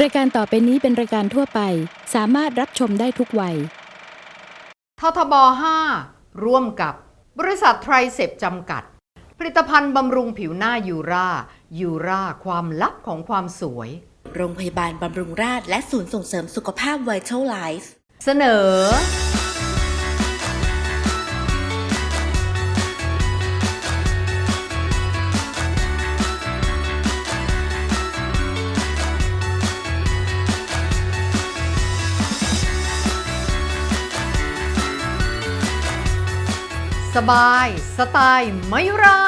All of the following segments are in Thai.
รายการต่อไปนี้เป็นรายการทั่วไป สามารถรับชมได้ทุกวัย ททบ 5 ร่วมกับบริษัทไทรเซปจำกัด ผลิตภัณฑ์บำรุงผิวหน้ายูรายูราความลับของความสวย โรงพยาบาลบำรุงราษฎร์และศูนย์ส่งเสริมสุขภาพ Vital Life เสนอ สบาย สไตล์มยุรา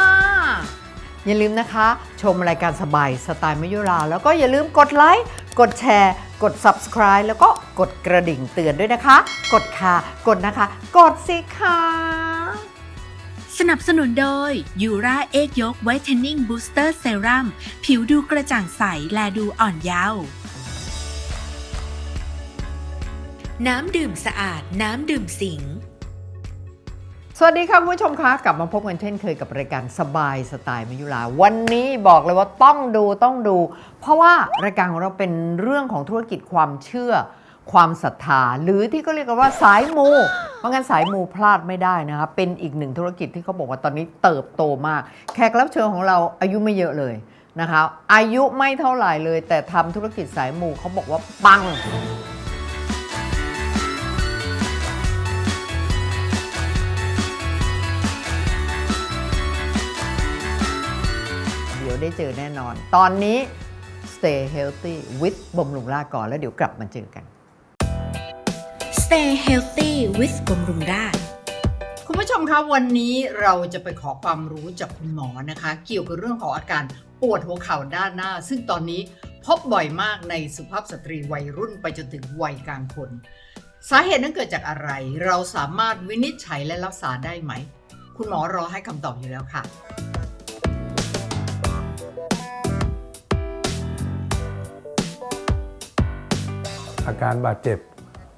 อย่าลืมนะคะ ชมรายการสบายสไตล์มยุรา แล้วก็อย่าลืมกดไลค์ กดแชร์ กด subscribe แล้วก็กดกระดิ่งเตือนด้วยนะคะ กดค่ะ กดนะคะ กดสิคะสนับสนุนโดยยูราเอกยกไวท์เทนนิ่งบูสเตอร์เซรั่มผิวดูกระจ่างใส และดูอ่อนเยาว์น้ำดื่มสะอาด น้ำดื่มสิง สวัสดีค่ะคุณผู้ชมคะกลับมาพบกันเช่นเคยกับรายการสบายสไตล์มยุราวันนี้บอกเลยว่าต้องดูต้องดู เพราะว่ารายการของเราเป็นเรื่องของธุรกิจความเชื่อ ความศรัทธา หรือที่ก็เรียกกันว่าสายมู เพราะงั้นสายมูพลาดไม่ได้นะคะเป็นอีกหนึ่งธุรกิจที่เขาบอกว่าตอนนี้เติบโตมาก แขกรับเชิญของเราอายุไม่เยอะเลยนะคะอายุไม่เท่าไหร่เลย แต่ทำธุรกิจสายมูเขาบอกว่าปัง ได้เจอแน่นอน ตอนนี้ stay healthy with บำรุงราษฎร์ก่อนแล้วเดี๋ยวกลับมาเจอกัน Stay healthy with บำรุงราษฎร์คุณผู้ชมคะวันนี้เราจะไปขอความรู้จากคุณหมอนะคะ เกี่ยวกับเรื่องของอาการปวดหัวเข่าด้านหน้า ซึ่งตอนนี้พบบ่อยมากในสุภาพสตรีวัยรุ่นไปจนถึงวัยกลางคน สาเหตุนั้นเกิดจากอะไร เราสามารถวินิจฉัยและรักษาได้ไหม คุณหมอรอให้คำตอบอยู่แล้วค่ะ อาการบาดเจ็บ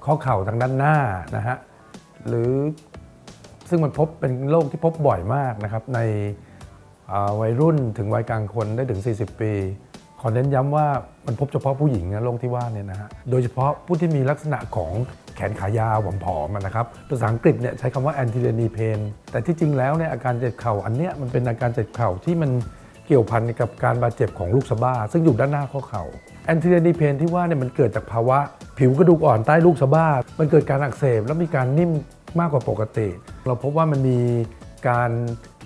ข้อเข่าทางด้านหน้านะฮะหรือซึ่งมันพบเป็นโรคที่พบบ่อยมากนะครับ ในวัยรุ่นถึงวัยกลางคนได้ถึง 40 ปี ขอเน้นย้ำว่ามันพบเฉพาะผู้หญิงนะโรคที่ว่าเนี่ยนะฮะโดยเฉพาะผู้ที่มีลักษณะของแขนขายาวผอมๆอะนะครับภาษาอังกฤษเนี่ยใช้คำว่า anterior knee pain แต่ที่จริงแล้วเนี่ยอาการเจ็บเข่าอันเนี้ยมันเป็นอาการเจ็บเข่าที่มัน เกี่ยวพันกับการบาดเจ็บของลูกสะบ้า ซึ่งอยู่ด้านหน้าข้อเข่าแอนติเนีเพนที่ว่าเนี่ยมันเกิดจากภาวะ ผิวกระดูกอ่อนใต้ลูกสะบ้า มันเกิดการอักเสบแล้วมีการนิ่มมากกว่าปกติ เราพบว่ามันมีการ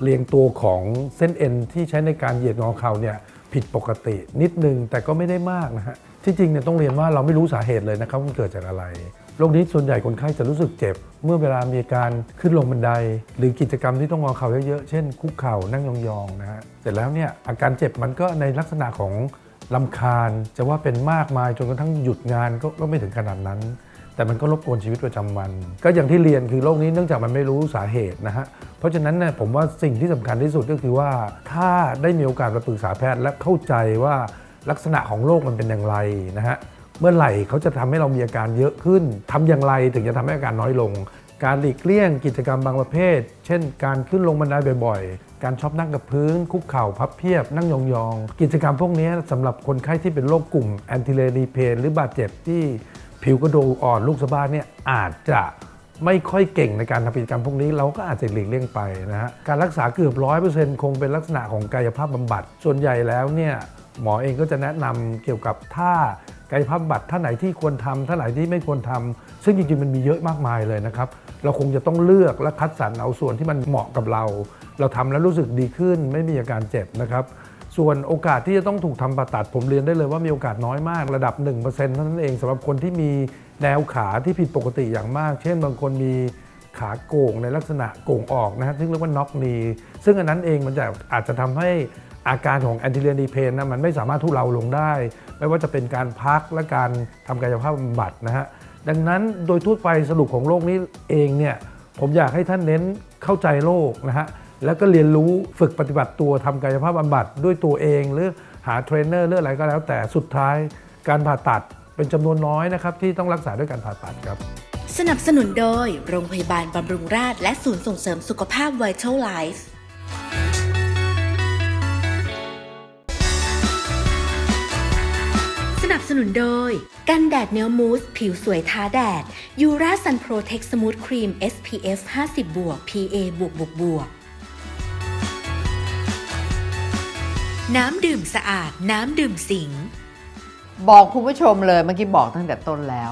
เรียงตัวของเส้นเอ็นที่ใช้ในการเหยียดงอเข่าเนี่ยผิดปกตินิดนึงแต่ก็ไม่ได้มากนะฮะที่จริงเนี่ยต้องเรียนว่าเราไม่รู้สาเหตุเลยนะครับมันเกิดจากอะไร โรคนี้ส่วนใหญ่คนไข้จะรู้สึกเจ็บ เมื่อเวลามีการขึ้นลงบันได หรือกิจกรรมที่ต้องงอเข่าเยอะๆ เช่น คุกเข่านั่งยองๆนะฮะเสร็จแล้วเนี่ยอาการเจ็บมันก็ในลักษณะของลำคาญ จะว่าเป็นมากมายจนกระทั่งหยุดงานก็ก็ไม่ถึงขนาดนั้น แต่มันก็รบกวนชีวิตประจำวัน ก็อย่างที่เรียนคือโรคนี้เนื่องจากมันไม่รู้สาเหตุนะฮะเพราะฉะนั้นเนี่ยผมว่าสิ่งที่สำคัญที่สุดก็คือว่า ถ้าได้มีโอกาสมาปรึกษาแพทย์และเข้าใจว่าลักษณะของโรคมันเป็นอย่างไรนะฮะ เมื่อไหร่เขาจะทำให้เรามีอาการเยอะขึ้นทำอย่างไรถึงจะทำให้อาการน้อยลง การหลีกเลี่ยงกิจกรรมบางประเภท เช่น การขึ้นลงบันไดบ่อยๆ การชอบนั่งกับพื้น คุกเข่าพับเพียบ นั่งยองๆ กิจกรรมพวกนี้สำหรับคนไข้ที่เป็นโรคกลุ่มแอนติเลรีเพนหรือบาดเจ็บที่ผิวกระดูกอ่อนลูกสะบ้าเนี่ยอาจจะไม่ค่อยเก่งในการทำกิจกรรมพวกนี้เราก็อาจจะหลีกเลี่ยงไปนะฮะการรักษาเกือบร้อยเปอร์เซ็นต์คงเป็นลักษณะของกายภาพบำบัด ส่วนใหญ่แล้วเนี่ยหมอเองก็จะแนะนำเกี่ยวกับท่า กายภาพบำบัดท่าไหนที่ควรทำท่าไหนที่ไม่ควรทำซึ่งจริงๆมันมีเยอะมากมายเลยนะครับ เราคงจะต้องเลือกและคัดสรรเอาส่วนที่มันเหมาะกับเรา เราทำแล้วรู้สึกดีขึ้นไม่มีอาการเจ็บนะครับ ส่วนโอกาสที่จะต้องถูกทำผ่าตัดผมเรียนได้เลยว่ามีโอกาสน้อยมากระดับ 1%เท่านั้นเองสำหรับคนที่มีแนวขาที่ผิดปกติอย่างมาก เช่น บางคนมีขาโก่งในลักษณะโก่งออกนะฮะซึ่งเรียกว่าน็อกนีซึ่งอันนั้นเองมันจะอาจจะทำให้ อาการของแอนติเลียนีเพนนะมันไม่สามารถทุเลาลงได้ ไม่ว่าจะเป็นการพักและการทำกายภาพบำบัดนะฮะดังนั้นโดยทั่วไปสรุปของโรคนี้เองเนี่ยผมอยากให้ท่านเน้นเข้าใจโรคนะฮะแล้วก็เรียนรู้ฝึกปฏิบัติตัวทำกายภาพบำบัดด้วยตัวเอง หรือหาเทรนเนอร์หรืออะไรก็แล้ว แต่สุดท้ายการผ่าตัดเป็นจำนวนน้อยนะครับที่ต้องรักษาด้วยการผ่าตัดครับ สนับสนุนโดยโรงพยาบาลบำรุงราษฎร์และศูนย์ส่งเสริมสุขภาพ Vital Life สนุนโดย กันแดดเนื้อมูส ผิวสวยท้าแดดยูราซันโปรเทคสมูทครีม SPF 50บวก PA บวกบวกบวกน้ำดื่มสะอาด น้ำดื่มสิง บอกคุณผู้ชมเลยเมื่อกี้บอกตั้งแต่ต้นแล้ว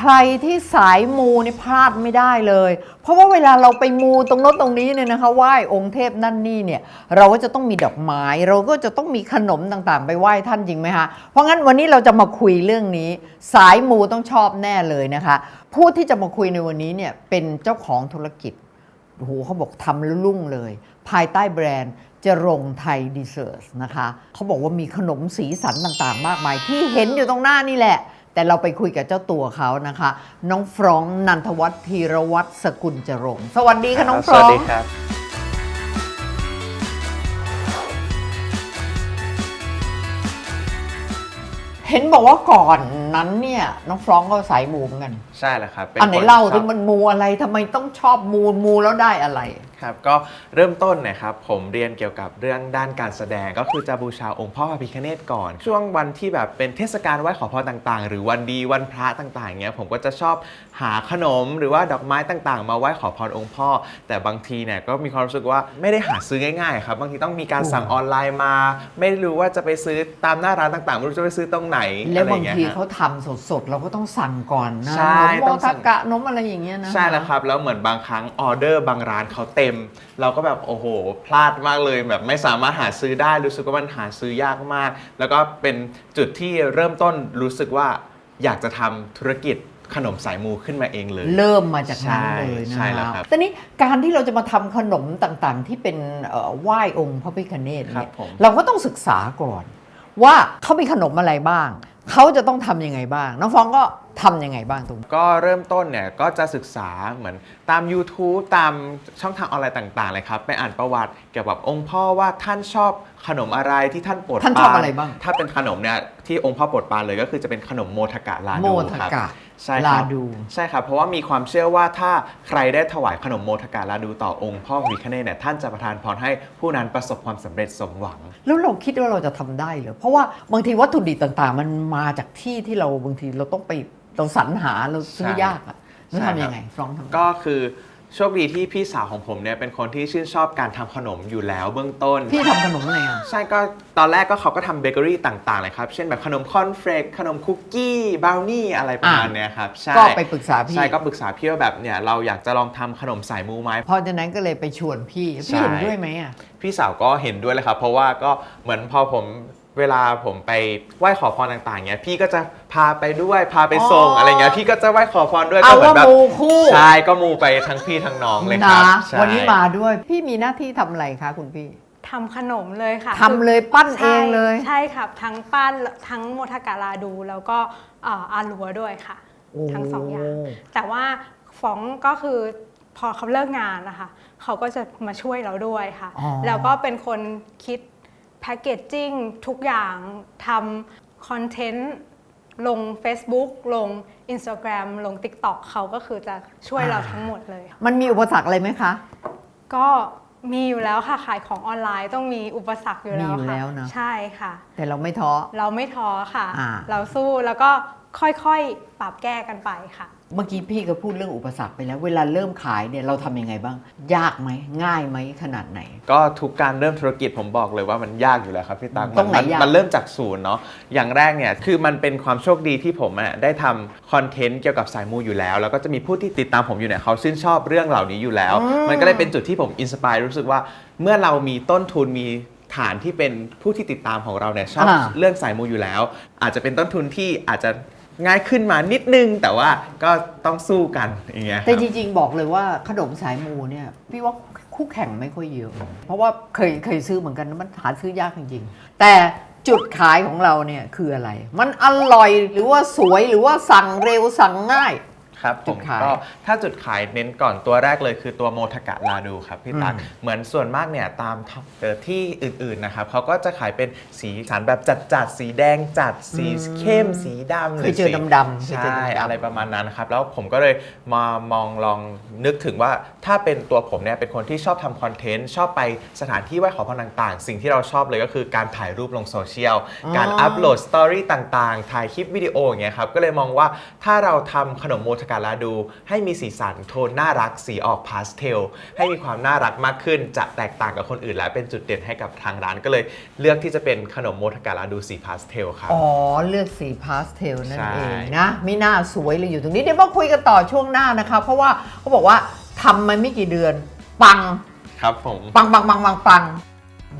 ใครที่สายมูนี่พลาดไม่ได้เลย เพราะว่าเวลาเราไปมูตรงโน้นตรงนี้เนี่ยนะคะไหว้องค์เทพนั่นนี่เนี่ยเราก็จะต้องมีดอกไม้ เราก็จะต้องมีขนมต่างๆ ไปไหว้ท่านจริงไหมคะเพราะงั้นวันนี้เราจะมาคุยเรื่องนี้ สายมูต้องชอบแน่เลยนะคะ ผู้ที่จะมาคุยในวันนี้เนี่ยเป็นเจ้าของธุรกิจโอ้โหเขาบอกทำแล้วรุ่งเลย ภายใต้แบรนด์จรงไทยดีเซอร์สนะคะเขาบอกว่ามีขนมสีสันต่างๆ มากมาย ที่เห็นอยู่ตรงหน้านี่แหละ แต่เราไปคุยกับเจ้าตัวเขานะคะ น้องฟรองก์นันทวัฒน์ธีรวัตรสกุลจรงค์สวัสดีค่ะน้องฟสรอวัสงดีก์ครับ เห็นบอกว่าก่อนนั้นเนี่ยน้องฟรองก์ก็สายมูเหมือนกันใช่แล้วครับป็อันไหนคเล่าชที่อบมันมูอะไรทำไมต้องชอบมูมูแล้วได้อะไร ครับก็เริ่มต้นเนะครับผมเรียนเกี่ยวกับเรื่องด้านการแสดงก็คือจะบูชาองค์พ่อพระพิฆเนศก่อน ช่วงวันที่แบบเป็นเทศกาลไหว้ขอพรต่างๆ หรือวันดีวันพระต่างๆเงี้ยผมก็จะชอบหาขนมหรือว่าดอกไม้ต่างๆ มาไหว้ขอพรองค์พ่อ แต่บางทีเนี่ยก็มีความรู้สึกว่าไม่ได้หาซื้อง่ายๆครับบางทีต้องมีการสั่งออนไลน์มา ไม่รู้ว่าจะไปซื้อตามหน้าร้านต่างๆไม่รู้จะไปซื้อตรงไหนแล้วอะไรบางเงี้ยทีฮะ เขาทำสดๆ เราก็ต้องสั่งก่อนนะใช่นมโมต้องสั่ทงกะนมอะไรอย่างเงี้ยนะใช่แล้วครับ แล้วเหมือนบางครั้งออเดอร์บางร้านเขาเต็ม เราก็แบบโอ้โห พลาดมากเลย แบบไม่สามารถหาซื้อได้รู้สึกว่ามันหาซื้อยากมาก แล้วก็เป็นจุดที่เริ่มต้นรู้สึกว่าอยากจะทำธุรกิจขนมสายมูขึ้นมาเองเลย เริ่มมาจากนั้นเลยนะใช่แล้วครับตอนนี้การที่เราจะมาทำขนมต่างๆ ที่เป็นเอ่อไหว้องค์พระพิฆเนศครัเนี่บยผม เราก็ต้องศึกษาก่อน ว่าเขามีขนมอะไรบ้าง เขาจะต้องทำยังไงบ้าง น้องฟองก็ทำยังไงบ้างตรงนี้ก็เริ่มต้นเนี่ยก็จะศึกษาเหมือนตาม YouTube ตามช่องทางออนไลน์ต่างๆเลยครับ ไปอ่านประวัติเกี่ยวกับองค์พ่อว่าท่านชอบขนมอะไรที่ท่านโปรดท่านชอบอะไรบ้าง ถ้าเป็นขนมเนี่ยที่องค์พ่อโปรดปรานเลยก็คือจะเป็นขนมโมทกะลาโมดูทครับกะ ใช่ครับลาดู ใช่ครับ เพราะว่ามีความเชื่อว่าถ้าใครได้ถวายขนมโมทกะลาดูต่อองค์พ่อวิคเนศเนี่ยท่านจะประทานพรให้ผู้นั้นประสบความสำเร็จสมหวัง แล้วเราคิดว่าเราจะทำได้เหรอเพราะว่าบางทีวัตถุดิบต่างๆ มันมาจากที่ที่เราบางทีเราต้องไปเราสรรหาเราซื้อยากอะแล้วใช่ครับทำยังไงฟรองก์ทำไงก็คือ โชคดีที่พี่สาวของผมเนี่ยเป็นคนที่ชื่นชอบการทำขนมอยู่แล้วเบื้องต้น พี่ทำขนมอะไรอะ ใช่ก็ตอนแรกก็เขาก็ทำเบเกอรี่ต่าง ๆ เลยครับ เช่นแบบขนมคอนเฟลกขนมคุกกี้ บราวนี่อะไรประมาณอะเนี้ยครับ ใช่ก็ไปปรึกษาพี่ ใช่ก็ปรึกษาพี่ว่าแบบเนี่ยเราอยากจะลองทำขนมสายมูไหม เพราะฉะนั้นก็เลยไปชวนพี่ พี่เห็นใช่ด้วยไหมอะ พี่สาวก็เห็นด้วยเลยครับ เพราะว่าก็เหมือนพอผม เวลาผมไปไหว้ขอพรต่างๆเนี้ยพี่ก็จะพาไปด้วยพาไปส่งอ๋อออะไรเงี้ยพี่ก็จะไหว้ขอพรด้วยเอาก็เหมือนแบบว่ามูคู่ ใช่ก็มูไปทั้งพี่ทั้งน้องเลยคนะรับใช่ วันนี้มาด้วยพี่มีหน้าที่ทำอะไรคะคุณพี่ ทำขนมเลยค่ะทำเลยปั้นเองเลย ใช่ใช่ค่ะทั้งปั้นทั้งโมทากาลาดู แล้วก็เอ่ออาลัวด้วยค่ะโอ้ทั้งสองอย่าง แต่ว่าฟองก็คือพอเขาเลิกงานนะคะ เขาก็จะมาช่วยเราด้วยค่ะ อ๋อ แล้วก็เป็นคนคิด แพคเกจจิ้งทุกอย่างทำคอนเทนต์ลง Facebook ลง Instagram ลง TikTok เขาก็คือจะช่วยเราทั้งหมดเลย มันมีอุปสรรคอะไรไหมคะ ก็มีอยู่แล้วค่ะขายของออนไลน์ต้องมีอุปสรรคอยู่แล้วมีอยู่ค่ะแล้วนะใช่ค่ะ แต่เราไม่ท้อ เราไม่ท้อค่ะ อ่า เราสู้แล้วก็ค่อยๆ ปรับแก้กันไปค่ะ เมื่อกี้พี่ก็พูดเรื่องอุปสรรคไปแล้ว เวลาเริ่มขายเนี่ยเราทำยังไงบ้าง ยากไหมง่ายไหมขนาดไหน ก็ทุกการเริ่มธุรกิจผมบอกเลยว่ามันยากอยู่แล้วครับพี่ตั๊กตรงไหนมัยาก มันเริ่มจากศูนย์เนาะอย่างแรกเนี่ยคือมันเป็นความโชคดีที่ผมอะได้ทำคอนเทนต์เกี่ยวกับสายมูอยู่แล้ว แล้วก็จะมีผู้ที่ติดตามผมอยู่เนี่ยเขาชื่นชอบเรื่องเหล่านี้อยู่แล้ว มันก็เลยเป็นจุดที่ผมอินสปายรู้สึกว่า เมื่อเรามีต้นทุนมีฐานที่เป็นผู้ที่ติดตามของเราเนี่ยชอบอ่า เรื่องสายมูอยู่แล้ว อาจจะเป็นต้นทุนที่อาจจะ ง่ายขึ้นมานิดนึง แต่ว่าก็ต้องสู้กันอย่างเงี้ยแต่รับจริงๆ บอกเลยว่าขนมสายมูเนี่ยพี่ว่าคู่แข่งไม่ค่อยเยอะเพราะว่าเคยเคยซื้อเหมือนกันมันหาซื้อยากจริงๆ แต่จุดขายของเราเนี่ยคืออะไร มันอร่อยหรือว่าสวยหรือว่าสั่งเร็วสั่งง่าย ครับผจุดมขาย ก็ถ้าจุดขายเน้นก่อนตัวแรกเลยคือตัวโมทกะลาดูครับพี่ตั๊กอืม เหมือนส่วนมากเนี่ยตามท็อปเอ่อที่อื่นๆนะครับเขาก็จะขายเป็นสีสันแบบจัดๆสีแดงจัดสีเข้มสีดำหเครืยเจอสี ดำๆเคยเจอใช่ดำๆ อะไรประมาณนั้นนะครับ แล้วผมก็เลยมามองลองนึกถึงว่าถ้าเป็นตัวผมเนี่ยเป็นคนที่ชอบทำคอนเทนต์ ชอบไปสถานที่ไหว้ขอพรต่างๆ สิ่งที่เราชอบเลยก็คือการถ่ายรูปลงโซเชียลอ๋อการอัพโหลดสตอรี่ต่างๆ ถ่ายคลิปวิดีโออย่างเงี้ยครับ ก็เลยมองว่าถ้าเราทำขนมโมทกาลาดู ให้มีสีสันโทนน่ารักสีออกพาสเทลให้มีความน่ารักมากขึ้นจะแตกต่างกับคนอื่น และเป็นจุดเด่นให้กับทางร้านก็เลย เลือกที่จะเป็นขนมโมทกาลาดูสีพาสเทลครับ อ๋อ เลือกสีพาสเทลนั่นใช่เองนะไม่น่าสวยเลยอยู่ตรงนี้เดี๋ยวมาคุยกันต่อช่วงหน้านะคะ เพราะว่าเขาบอกว่าทำมาไม่กี่เดือนปังครับผม ปังปังปังปังปัง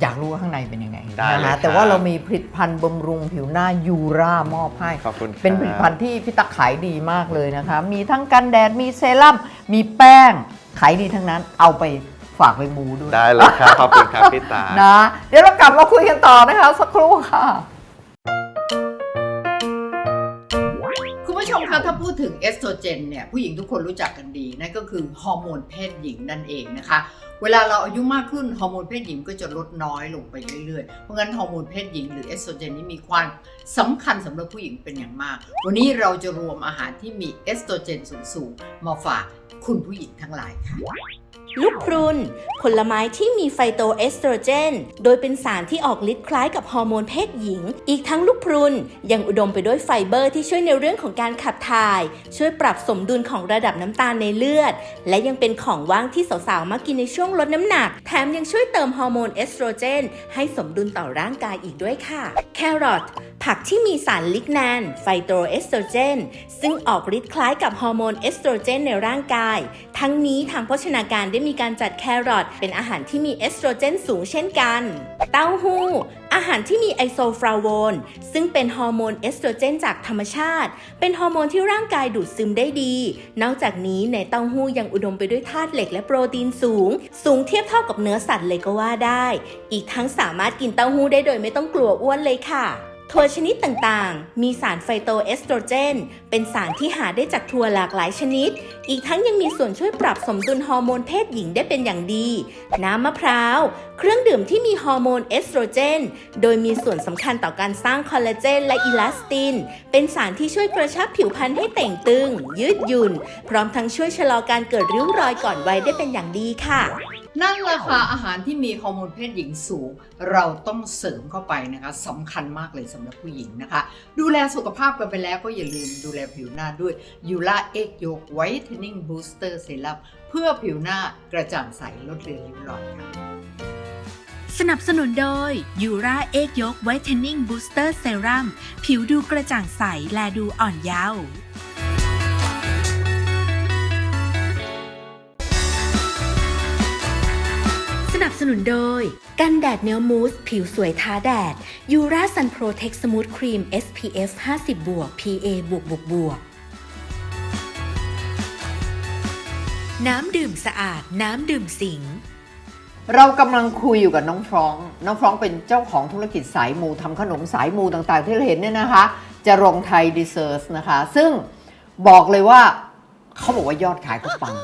อยากรู้ว่าข้างในเป็นยังไงได้เลยนะครัคะบแต่ว่าเรามีผลิตภัณฑ์บำรุงผิวหน้ายูรามอบให้ ขอบคุณครับเป็นผลิตภัณฑ์ที่พี่ตักขายดีมากเลยนะคะ มีทั้งกันแดดมีเซรั่มมีแป้งขายดีทั้งนั้นเอาไปฝากไปมูด้วยได้เลยครับขอบคุณครับพี่ตา นะ เดี๋ยวเรากลับมาคุยกันต่อนะคะ สักครู่ค่ะาพูดถึงเอสโตรเจนเนี่ยผู้หญิงทุกคนรู้จักกันดีนั่นก็คือฮอร์โมนเพศหญิงนั่นเองนะคะ เวลาเราอายุมากขึ้นฮอร์โมนเพศหญิงก็จะลดน้อยลงไปเรื่อยๆ เพราะงั้นฮอร์โมนเพศหญิงหรือเอสโตรเจนนี้มีความสำคัญสำหรับผู้หญิงเป็นอย่างมาก วันนี้เราจะรวมอาหารที่มีเอสโตรเจนสูงๆมาฝากคุณผู้หญิงทั้งหลายค่ะ ลูกพรุน ผลไม้ที่มีไฟโตเอสโตรเจน โดยเป็นสารที่ออกฤทธิ์คล้ายกับฮอร์โมนเพศหญิง อีกทั้งลูกพรุน ยังอุดมไปด้วยไฟเบอร์ที่ช่วยในเรื่องของการขับถ่าย ช่วยปรับสมดุลของระดับน้ำตาลในเลือด และยังเป็นของว่างที่สาวๆมักกินในช่วงลดน้ำหนัก แถมยังช่วยเติมฮอร์โมนเอสโตรเจน ให้สมดุลต่อร่างกายอีกด้วยค่ะ แครอทผักที่มีสารลิกแนนไฟโตเอสโตรเจน ซึ่งออกฤทธิ์คล้ายกับฮอร์โมนเอสโตรเจนในร่างกาย ทั้งนี้ทางโภชนาการได้มีการจัดแครอทเป็นอาหารที่มีเอสโตรเจนสูงเช่นกัน เต้าหู้ อาหารที่มีไอโซฟลาโวนซึ่งเป็นฮอร์โมนเอสโตรเจนจากธรรมชาติ เป็นฮอร์โมนที่ร่างกายดูดซึมได้ดี นอกจากนี้ในเต้าหู้ยังอุดมไปด้วยธาตุเหล็กและโปรตีนสูง สูงเทียบเท่ากับเนื้อสัตว์เลยก็ว่าได้ อีกทั้งสามารถกินเต้าหู้ได้โดยไม่ต้องกลัวอ้วนเลยค่ะ ถั่วชนิดต่างๆ มีสารไฟโตเอสโตรเจน เป็นสารที่หาได้จากถั่วหลากหลายชนิด อีกทั้งยังมีส่วนช่วยปรับสมดุลฮอร์โมนเพศหญิงได้เป็นอย่างดี น้ำมะพร้าว เครื่องดื่มที่มีฮอร์โมนเอสโตรเจน โดยมีส่วนสำคัญต่อการสร้างคอลลาเจนและอิลาสติน เป็นสารที่ช่วยกระชับผิวพรรณให้เต่งตึง ยืดหยุ่น พร้อมทั้งช่วยชะลอการเกิดริ้วรอยก่อนวัยได้เป็นอย่างดีค่ะ นั่นแหละค่ะอาหารที่มีฮอร์โมนเพศหญิงสูง เราต้องเสริมเข้าไปนะคะสำคัญมากเลยสำหรับผู้หญิงนะคะ ดูแลสุขภาพกันไปแล้วก็อย่าลืมดูแลผิวหน้าด้วยยูล่าเอ็กโยกไวท์เทนนิ่งบูสเตอร์เซรั่มเพื่อผิวหน้ากระจ่างใสลดเลือนริ้วรอยค่ะสนับสนุนโดยยูราเอกยกไวท์เทนนิ่งบูสเตอร์เซรั่มผิวดูกระจ่างใส และดูอ่อนเยาว์ สนุนโดย กันแดดเนื้อมูส ผิวสวยท้าแดดยูราซันโปรเทคสมูทครีม SPF 50บวก PA บวกบวกบวกน้ำดื่มสะอาด น้ำดื่มสิง เรากำลังคุยอยู่กับน้องฟรองก์น้องฟรองก์เป็นเจ้าของธุรกิจสายมูทำขนมสายมูต่างๆ ที่เราเห็นเนี่ยนะคะ จะรงไทยดีเซอร์สนะคะ ซึ่งบอกเลยว่าเขาบอกว่ายอดขายเขาปัง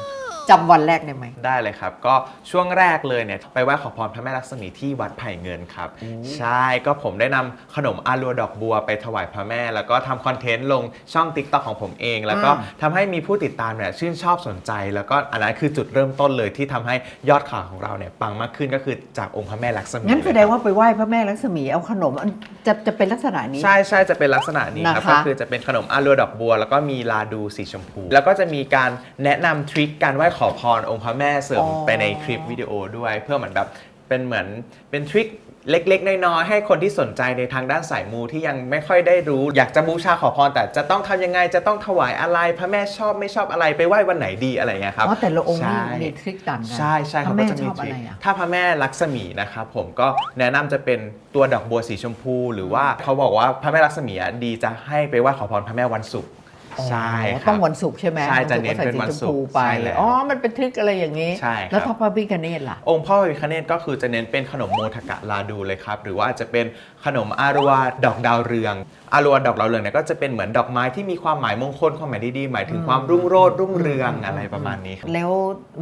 จำวันแรกได้ไหม ได้เลยครับ ก็ช่วงแรกเลยเนี่ยไปไหว้ขอพรพระแม่ลักษมีที่วัดไผ่เงินครับ ใช่ก็ผมได้นำขนมอารัวดอกบัวไปถวายพระแม่ แล้วก็ทำคอนเทนต์ลงช่อง t ิ k t o k ของผมเอง แล้วก็อืม ทำให้มีผู้ติดตามเนี่ยชื่นชอบสนใจ แล้วก็อันนั้นคือจุดเริ่มต้นเลยที่ทำให้ยอดขายของเราเนี่ยปังมากขึ้นก็คือจากองค์พระแม่ลักษมีงั้นแสดงเลยครับว่าไปไหว้พระแม่ลักษมีเอาขนมอันจะจะเป็นลักษณะนี้ ใช่ใช่จะเป็นลักษณะนี้ครับนะคะ ก็คือจะเป็นขนมอารัวดอกบัว แล้วก็มีลาดูสีชมพู แล้วก็จะมีการแนะนำทริคการไหว้ขอพรองค์พระแม่เสริมอ๋อไปในคลิปวิดีโอด้วย เพื่อเหมือนแบบเป็นเหมือนเป็นทริคเล็กๆ น้อยๆให้คนที่สนใจในทางด้านสายมูที่ยังไม่ค่อยได้รู้ อยากจะบูชาขอพรแต่จะต้องทำยังไงจะต้องถวายอะไร พระแม่ชอบไม่ชอบอะไรไปไหว้วันไหนดีอะไรเงี้ยครับอ๋อแต่ละองค์นี่ใช่มีทริคต่างกันใช่ใช่พเขาระก็แม่จะชมีอบทอะริไรคอะถ้าพระแม่ลักษมีนะครับผมก็แนะนำจะเป็นตัวดอกบัวสีชมพู หรือว่าเขาบอกว่าพระแม่ลักษมีอะดีจะให้ไปไหว้ขอพรพระแม่วันศุกร์ ใช่คต้รัอบงวันศุกร์ใช่ไหมใช่จะวัเน้นก็ใส่เป็นสีวันชมศุกร์พูไปใช่แล้วอ๋อมันเป็นทริคอะไรอย่างนี้ ใช่ครับแล้วถ้าพระพิคเนตล่ะ องค์พ่อพระพิฆเนศก็คือจะเน้นเป็นขนมโมทกะลาดูเลยครับ หรือว่าจะเป็น ขขนมอารัวดอกดาวเรือง อารัวดอกดาวเรืองเนี่ยก็จะเป็นเหมือนดอกไม้ที่มีความหมายมงคลความหมายดีๆหมายถึงความรุ่งโรจน์รุ่งเรืองอะไรประมาณนี้ครับแล้ว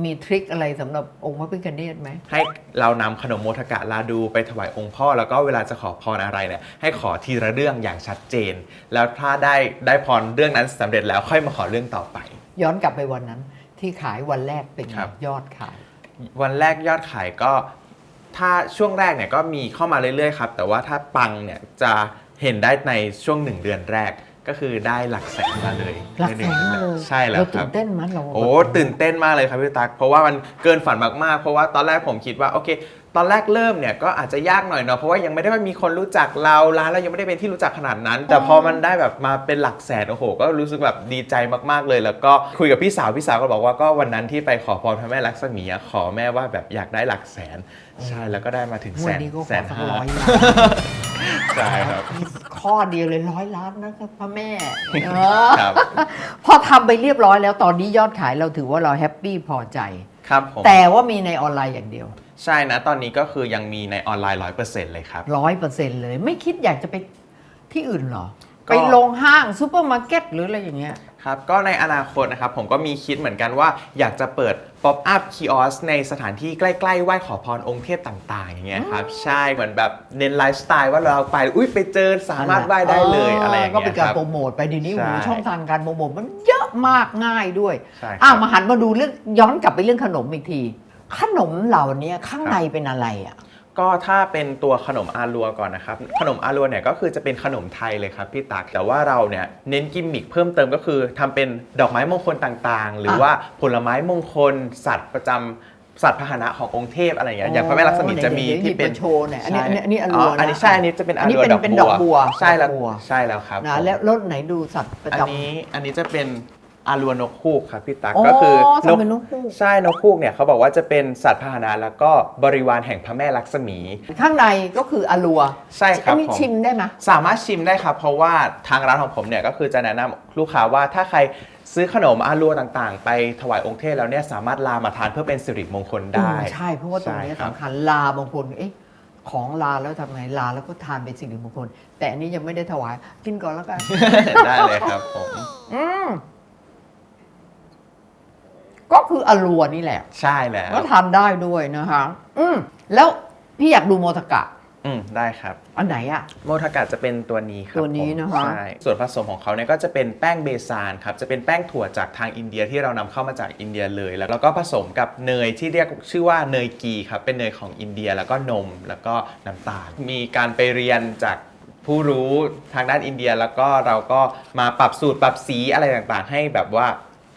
มีทริคอะไรสำหรับองค์พระพิฆเนศไหม ให้เรานำขนมโมทกะลาดูไปถวายองค์พ่อ แล้วก็เวลาจะขอพรอะไรเนี่ยให้ขอทีละเรื่องอย่างชัดเจน แล้วถ้าได้ได้พรเรื่องนั้นสำเร็จแล้วค่อยมาขอเรื่องต่อไป ย้อนกลับไปวันนั้น ที่ขายวันแรกเป็นไงครับ ยอดขาย วันแรกยอดขายก็ ถ้าช่วงแรกเนี่ยก็มีเข้ามาเรื่อยๆครับ แต่ว่าถ้าปังเนี่ยจะเห็นได้ในช่วงหนึ่งเดือนแรกก็คือได้หลักแสนมาเลยหลักแสนมาเลยใช่แล้วเราคตื่รับนเต้นมั้ยเราโอ้ตื่นเต้นมากเลยครับพี่ตั๊กเพราะว่ามันเกินฝันมากๆ เพราะว่าตอนแรกผมคิดว่าโอเค ตอนแรกเริ่มเนี่ยก็อาจจะยากหน่อยเนาะเพราะว่ายังไม่ได้ว่ามีคนรู้จักเราร้านเรายังไม่ได้เป็นที่รู้จักขนาดนั้น แต่พอมันได้แบบมาเป็นหลักแสนโอ้โห ก็รู้สึกแบบดีใจมากๆเลย แล้วก็คุยกับพี่สาวพี่สาวก็บอกว่าก็วันนั้นที่ไปขอพรพระแม่ลักษมีอะขอแม่ว่าแบบอยากได้หลักแสนใช่แล้วก็ได้มาถึงแสวันนนี้ก็ขแสอนสักห้าร้อยล้านใช่ครับข้อเดียวเลยร้อยล้านนะครับพระแม่เออครับพอทำไปเรียบร้อยแล้วตอนนี้ยอดขายเราถือว่าเราแฮปปี้พอใจครับผมแต่ว่ามีในออนไลน์อย่างเดียว ใช่นะตอนนี้ก็คือยังมีในออนไลน์ร้อยเปอร์เซ็นต์เลยครับ ร้อยเปอร์เซ็นต์เลยไม่คิดอยากจะไปที่อื่นเหรอก็ไปลงห้างซูเปอร์มาร์เก็ตหรืออะไรอย่างเงี้ยครับก็ในอนาคตนะครับผมก็มีคิดเหมือนกันว่าอยากจะเปิดป๊อปอัพคีออสในสถานที่ใกล้ๆไหว้ขอพรองค์เทพต่างๆ อย่างเงี้ยครับใช่เหมือนแบบเน้นไลฟ์สไตล์ว่าเราไปอุ้ยไปเจอสามารถไหว้ได้เลยอะไรอย่างก็เงี้เป็นยการครับโปรโมทไปเดี๋ยวนี้ใช่โอ้โหช่องทางการโปรโมทมันเยอะมากง่ายด้วยใช่ครับอะมาหันมาดูเรื่องย้อนกลับไปเรื่องขนมอีกที ขนมเหล่านี้ข้างในเป็นอะไรอะก็ถ้าเป็นตัวขนมอารัวก่อนนะครับ ขนมอารัวเนี่ยก็คือจะเป็นขนมไทยเลยครับพี่ตักแต่ว่าเราเนี่ยเน้นกิมมิคเพิ่มเติมก็คือทำเป็นดอกไม้มงคลต่างๆ หรืออะว่าผลไม้มงคล สัตว์ประจำสัตว์พาหนะขององค์เทพอะไรอย่างเงี้ยอย่างพระแม่ลักษมีจะมีดี๋ยวที่เป็นหยิบมาโชว์เนี่ยอันนี้ใช่อันนี้อันนี้อารัวอันนี้ใช่อันนี้จะเป็นอัอานนี้รัวเป็นดอกเป็นดอกบัวใช่แล้วดอกบัวใช่แล้วครับนะผมแล้วแล้วไหนดูสัตว์ประอันจำนี้อันนี้จะเป็น อารัวนกคูกครับพี่ตักอ๋อก็คือทำเป็นนกฮูกใช่นกคูกเนี่ยเขาบอกว่าจะเป็นสัตว์พาหนะแล้วก็บริวารแห่งพระแม่ลักษมี ข้างในก็คืออารัวใช่ครับอันนี้ผมชิมได้ไหมสามารถชิมได้ครับเพราะว่าทางร้านของผมเนี่ยก็คือจะแนะนำลูกค้าว่าถ้าใครซื้อขนมอารัวต่างๆ ไปถวายองค์เทพแล้วเนี่ยสามารถลามาทานเพื่อเป็นสิริมงคลได้อืมใช่เพราะว่าตรงนี้ใช่ครับสำคัญลาบางคนเอ๊ะของลาแล้วทำไงลาแล้วก็ทานเป็นสิ่งมงคลแต่อันนี้ยังไม่ได้ถวายกินก่อนแล้วกันได้เลยครับผมอืม ก็คืออารัวนี่แหละ ใช่แล้วก็ทานได้ด้วยนะคะอืมแล้วพี่อยากดูโมทกะ อืมได้ครับ อันไหนอะ โมทากะจะเป็นตัวนี้ครับตัวนี้ผมนะคะ ใช่ส่วนผสมของเขาเนี่ยก็จะเป็นแป้งเบซานครับจะเป็นแป้งถั่วจากทางอินเดียที่เรานำเข้ามาจากอินเดียเลยแล้วก็ผสมกับเนยที่เรียกชื่อว่าเนยกีครับเป็นเนยของอินเดียแล้วก็นมแล้วก็น้ำตาล มีการไปเรียนจากผู้รู้ทางด้านอินเดียแล้วก็เราก็มาปรับสูตรปรับสีอะไรต่างๆ ให้แบบว่า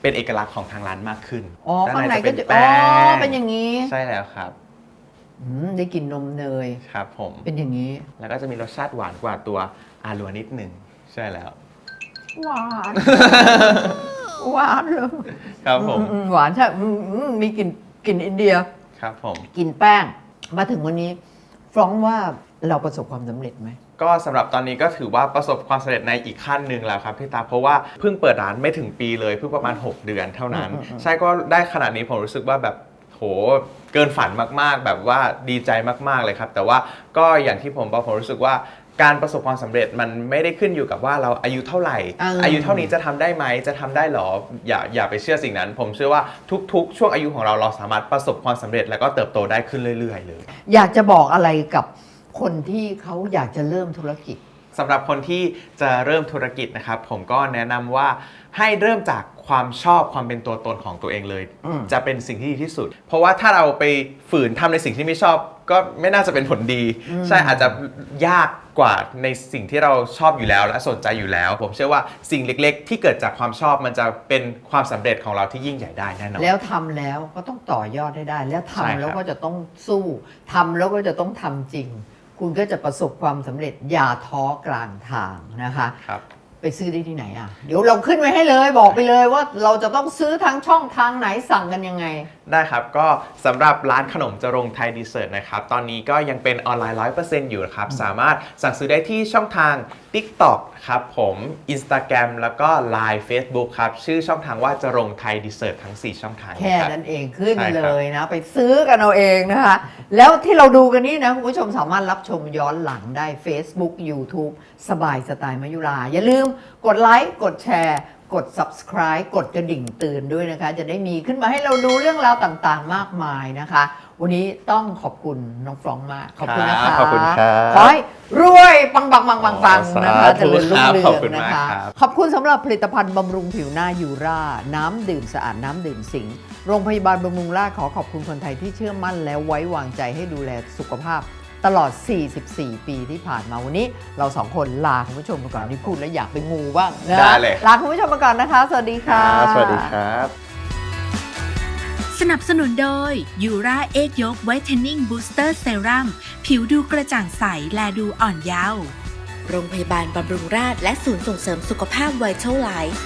เป็นเอกลักษณ์ของทางร้านมากขึ้นอ๋อด้ข้างในจะก็เป็นจะอ๋แป้องเป็นอย่างนี้ ใช่แล้วครับอืมได้กลินนมเนยครับผมเป็นอย่างนี้ แล้วก็จะมีรสชาติหวานกว่าตัวอาลัวนิดหนึ่งใช่แล้ว หวานหวานเลยครับผมอือืหวานใช่อืมอืมมีกลิ่นกลิ่นอินเดียครับผมกลิ่นแป้ง มาถึงวันนี้ฟ้องว่าเราประสบความสำเร็จไหม ก็สำหรับตอนนี้ก็ถือว่าประสบความสำเร็จในอีกขั้นหนึ่งแล้วครับพี่ตาเพราะว่าเพิ่งเปิดร้านไม่ถึงปีเลยเพิ่งประมาณ 6 เดือนเท่านั้นอืมอืมใช่ก็ได้ขนาดนี้ผมรู้สึกว่าแบบโหเกินฝันมากๆ แบบว่าดีใจมากๆเลยครับ แต่ว่าก็อย่างที่ผมบอกผมรู้สึกว่าการประสบความสำเร็จมันไม่ได้ขึ้นอยู่กับว่าเราอายุเท่าไหร่เออออายุเท่านี้จะทำได้ไหมจะทำได้หรออย่าอย่าไปเชื่อสิ่งนั้น ผมเชื่อว่าทุก ๆ ช่วงอายุของเราเราสามารถประสบความสำเร็จ แล้วก็เติบโตได้ขึ้นเรื่อย ๆ เลย อยากจะบอกอะไรกับ คนที่เขาอยากจะเริ่มธุรกิจสำหรับคนที่จะเริ่มธุรกิจนะครับ ผมก็แนะนำว่าให้เริ่มจากความชอบความเป็นตัวตนของตัวเองเลย อืม จะเป็นสิ่งที่ดีที่สุด เพราะว่าถ้าเราไปฝืนทำในสิ่งที่ไม่ชอบ ก็ไม่น่าจะเป็นผลดี ใช่อาจจะยากกว่าในสิ่งที่เราชอบอยู่แล้ว และสนใจอยู่แล้ว ผมเชื่อว่าสิ่งเล็กๆ ที่เกิดจากความชอบมันจะเป็นความสำเร็จของเราที่ยิ่งใหญ่ได้แน่นอน แล้วทำแล้วก็ต้องต่อยอดให้ได้ แล้วใช่ครับทำแล้วก็จะต้องสู้ทำแล้วก็จะต้องทำจริง คุณก็จะประสบความสำเร็จอย่าท้อกลางทางนะคะ ครับ ไปซื้อได้ที่ไหนอะ เดี๋ยวเราขึ้นไว้ให้เลยบอกไปเลยว่าเราจะต้องซื้อทางช่องทางไหนสั่งกันยังไง ได้ครับ ก็สำหรับร้านขนมจรงไทยดีเซอร์นะครับ ตอนนี้ก็ยังเป็นออนไลน์ 100%อยู่นะครับ สามารถสั่งซื้อได้ที่ช่องทาง TikTok ครับผม Instagram แล้วก็ Line Facebook ครับ ชื่อช่องทางว่าจรงไทยดีเซอร์ทั้ง 4 ช่องทางแค่รับ นั้นเองขึ้นใช่ครับ เลยนะ ไปซื้อกันเอาเองนะคะ แล้วที่เราดูกันนี่นะ คุณผู้ชมสามารถรับชมย้อนหลังได้ Facebook YouTube สบายสไตล์มายุรา อย่าลืมกดไลค์กดแชร์ กด subscribe กดกระดิ่งเตือนด้วยนะคะ จะได้มีขึ้นมาให้เราดูเรื่องราวต่างๆ มากมายนะคะ วันนี้ต้องขอบคุณน้องฟรองก์มาก ขอบคุณนะคะขอบคุณครับขอให้รวยปังปังปังปังปังอ๋อนะคะสาธุเจริญรุ่งเรืขออบงคุณนะมากคะ ครับ ขอบคุณสำหรับผลิตภัณฑ์บำรุงผิวหน้ายูราน้ำดื่มสะอาดน้ำดื่มสิง โรงพยาบาลบำรุงราษฎร์ขอขอบคุณคนไทยที่เชื่อมั่นและไว้วางใจให้ดูแลสุขภาพ ตลอด 44 ปีที่ผ่านมาวันนี้เราสองคนลาคุณผู้ชมไปก่อนที่พูดแล้วอยากไปงูบ้างนะได้เลย ลาคุณผู้ชมไปก่อนนะคะ สวัสดีค่ะ สวัสดีครับ สนับสนุนโดยยูราเอ็กยกไวท์เทนนิ่งบูสเตอร์เซรั่มผิวดูกระจ่างใส และดูอ่อนเยาว์ โรงพยาบาลบำรุงราษฎร์และศูนย์ส่งเสริมสุขภาพไวท์เทลไลฟ์